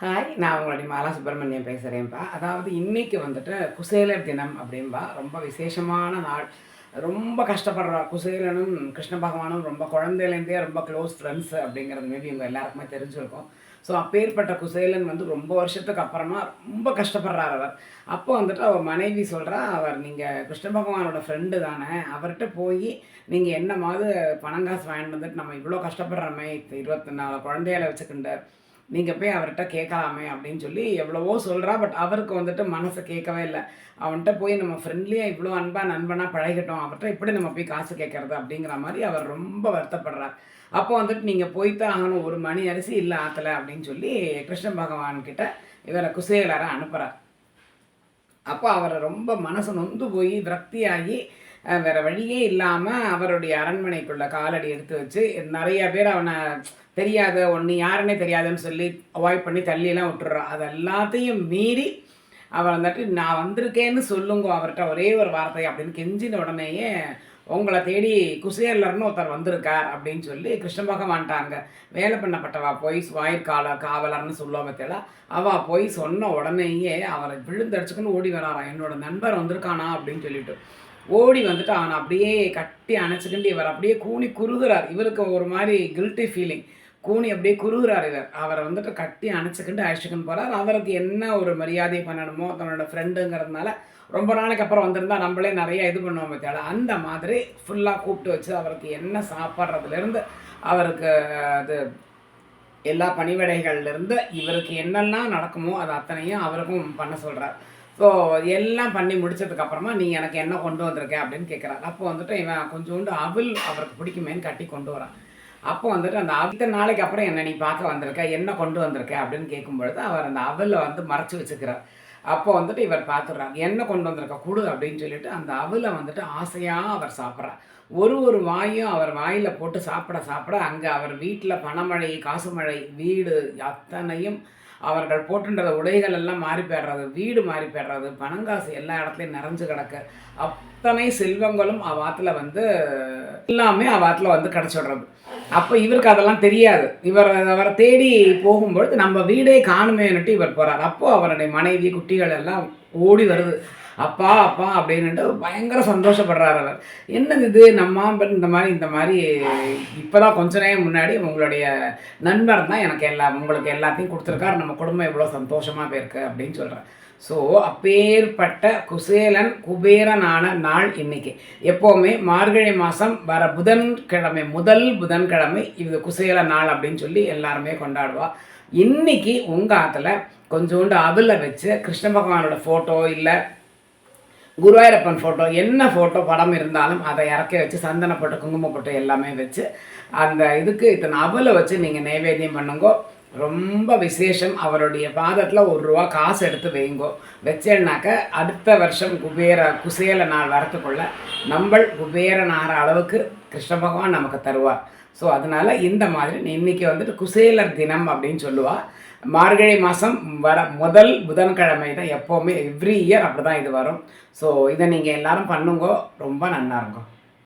Hi நான் உங்களுடைய மாலா சுப்பிரமணியம் பேசுகிறேன்ப்பா அதாவது இன்னைக்கு வந்துட்டு குசேலர் தினம் அப்படின்பா. ரொம்ப விசேஷமான நாள். ரொம்ப கஷ்டப்படுறா. குசேலனும் கிருஷ்ண பகவானும் ரொம்ப குழந்தையிலேருந்தே ரொம்ப க்ளோஸ் ஃப்ரெண்ட்ஸ் அப்படிங்கிறது மேபி இவங்க எல்லாருக்குமே தெரிஞ்சிருக்கும். ஸோ அப்பேற்பட்ட குசேலன் வந்து ரொம்ப வருஷத்துக்கு அப்புறமா ரொம்ப கஷ்டப்படுறார் அவர். அப்போ வந்துட்டு அவர் மனைவி சொல்கிறா அவர் நீங்கள் கிருஷ்ண பகவானோட ஃப்ரெண்டு தானே. அவர்கிட்ட போய் நீங்கள் என்னமாவது பணங்காசு வாங்கிட்டு வந்துட்டு நம்ம இவ்வளோ கஷ்டப்படுறோமே. இருபத்தி நாலு குழந்தையில வச்சுக்கிண்டு நீங்கள் போய் அவர்கிட்ட கேட்கலாமே அப்படின்னு சொல்லி எவ்வளவோ சொல்கிறா பட் அவருக்கு வந்துட்டு மனசை கேட்கவே இல்லை. அவன்கிட்ட போய் நம்ம ஃப்ரெண்ட்லியாக இவ்வளோ அன்பாக நண்பனாக பழகிட்டோம் அவர்கிட்ட இப்படி நம்ம போய் காசு கேட்கறது அப்படிங்கிற மாதிரி அவர் ரொம்ப வருத்தப்படுறார். அப்போ வந்துட்டு நீங்கள் போய்த்தான் ஆகணும் ஒரு மணி அரிசி இல்லை ஆற்றலை அப்படின்னு சொல்லி கிருஷ்ண பகவான்கிட்ட இவரை குசேலரை அனுப்புகிறார் அப்போ அவரை ரொம்ப மனசு நொந்து போய் விரக்தியாகி வேற வழியே இல்லாமல் அவருடைய அரண்மனைக்குள்ள காலடி எடுத்து வச்சு நிறைய பேர் அவனை தெரியாத ஒன்று யாருன்னே தெரியாதுன்னு சொல்லி அவாய்ட் பண்ணி தள்ளியெல்லாம் விட்டுறான் அது எல்லாத்தையும் மீறி அவர் வந்துட்டு நான் வந்திருக்கேன்னு சொல்லுங்க அவர்கிட்ட ஒரே ஒரு வார்த்தை அப்படின்னு கெஞ்சின உடனேயே உங்களை தேடி குசேலர்னு ஒருத்தர் வந்திருக்கார் அப்படின்னு சொல்லி கிருஷ்ண பகவான்ட்டாங்க வேலை பண்ணப்பட்டவா போய் வாயிற்கால காவலர்னு சொல்லுவாங்க தெரியல அவள் போய் சொன்ன உடனேயே அவரை விழுந்தடிச்சுக்குன்னு ஓடி வராராம். என்னோட நண்பர் வந்திருக்கானா? அப்படின்னு சொல்லிட்டு. ஓடி வந்துட்டு அவனை அப்படியே கட்டி அணைச்சிக்கிண்டு இவர் அப்படியே கூனி குறுகிறார். இவருக்கு ஒரு மாதிரி கில்ட்டி ஃபீலிங் கூனி அப்படியே குறுகிறார் இவர். அவரை வந்துட்டு கட்டி அணைச்சிக்கிண்டு அழைச்சிக்கின்னு போகிறார் அவருக்கு என்ன ஒரு மரியாதை பண்ணணுமோ தன்னோட ஃப்ரெண்டுங்கிறதுனால ரொம்ப நாளைக்கு அப்புறம் வந்திருந்தா நம்மளே நிறைய இது பண்ணுவோம் பத்தியால அந்த மாதிரி ஃபுல்லாக கூப்பிட்டு வச்சு அவருக்கு என்ன சாப்பிட்றதுலேருந்து அவருக்கு அது எல்லா பணிவிடைகள்லேருந்து இவருக்கு என்னெல்லாம் நடக்குமோ அது அத்தனையும் அவருக்கும் பண்ண சொல்கிறார் ஸோ எல்லாம் பண்ணி முடிச்சதுக்கு அப்புறமா நீ எனக்கு என்ன கொண்டு வந்திருக்க அப்படின்னு கேட்குறாரு அப்போ வந்துட்டு இவன் கொஞ்சோண்டு அவள் அவருக்கு பிடிக்குமேன்னு கட்டி கொண்டு வரான். அப்போ வந்துட்டு அந்த அடுத்த நாளைக்கு அப்புறம் என்ன நீ பார்க்க வந்திருக்க? என்ன கொண்டு வந்திருக்க? அப்படின்னு கேட்கும்பொழுது அவர் அந்த அவலை வந்து மறைச்சு வச்சுக்கிறார். அப்போ வந்துட்டு இவர் பார்த்துடுறார். என்ன கொண்டு வந்திருக்க? கொடு அப்படின்னு சொல்லிட்டு அந்த அவலை வந்துட்டு ஆசையாக அவர் சாப்பிட்றார். ஒரு ஒரு வாயும் அவர் வாயில் போட்டு சாப்பிட சாப்பிட அங்கே அவர் வீட்டில் பணமழை காசு மழை வீடு அத்தனையும் அவர்கள் போட்டுன்றத உடைகள் எல்லாம் மாறி போயிடுறது வீடு மாறி போயிடுறது பணங்காசு எல்லா இடத்துலையும் நிறைஞ்சு கிடக்கு. அத்தனை செல்வங்களும் அவாத்தில் வந்து எல்லாமே அவாத்தில் வந்து கிடச்சிடுறது. அப்போ இவருக்கு அதெல்லாம் தெரியாது. இவர் அவரை தேடி போகும்பொழுது நம்ம வீடே காணுமேன்னுட்டு இவர் போகிறார் அப்போது அவருடைய மனைவி குட்டிகள் எல்லாம் ஓடி வருது. அப்பா அப்பா அப்படின்னுட்டு பயங்கர சந்தோஷப்படுறாரு அவர். என்னது இது? நம்ம ஆம்பல் இந்த மாதிரி இந்த மாதிரி இப்போ தான் கொஞ்ச நேரம் முன்னாடி உங்களுடைய நண்பர் தான் எனக்கு எல்லா உங்களுக்கு எல்லாத்தையும் கொடுத்துருக்காரு. நம்ம குடும்பம் எவ்வளோ சந்தோஷமாக போயிருக்கு அப்படின்னு சொல்கிறேன் ஸோ அப்பேற்பட்ட குசேலன் குபேரனான நாள் இன்னைக்கு. எப்போவுமே மார்கழி மாதம் வர புதன்கிழமை முதல் புதன்கிழமை இது குசேல நாள் அப்படின்னு சொல்லி எல்லாருமே கொண்டாடுவா. இன்னைக்கு உங்கள் ஆற்றுல கொஞ்சோண்டு அதில் வச்சு கிருஷ்ண பகவானோட ஃபோட்டோ இல்லை குருவாயூரப்பன் ஃபோட்டோ என்ன ஃபோட்டோ படம் இருந்தாலும் அதை இறக்கி வச்சு சந்தனப்பட்டு குங்குமப்பட்டு எல்லாமே வச்சு அந்த இதுக்கு இத்தனை அவலை வச்சு நீங்கள் நைவேத்தியம் பண்ணுங்கோ. ரொம்ப விசேஷம். அவருடைய பாதத்தில் ஒரு ரூபா காசு எடுத்து வைங்கோ. வச்சேன்னாக்க அடுத்த வருஷம் குபேர குசேல நாள் வரத்துக்குள்ள நம்ம குபேரன் ஆகிற அளவுக்கு கிருஷ்ண பகவான் நமக்கு தருவார். ஸோ அதனால இந்த மாதிரி இன்னைக்கு வந்துட்டு குசேலர் தினம் அப்படின்னு சொல்லுவா. மார்கழி மாதம் வர முதல் புதன்கிழமை தான் எப்போவுமே எவ்ரி இயர் அப்படி தான் இது வரும். ஸோ இதை நீங்கள் எல்லாரும் பண்ணுங்கோ. ரொம்ப நல்லா இருக்கும்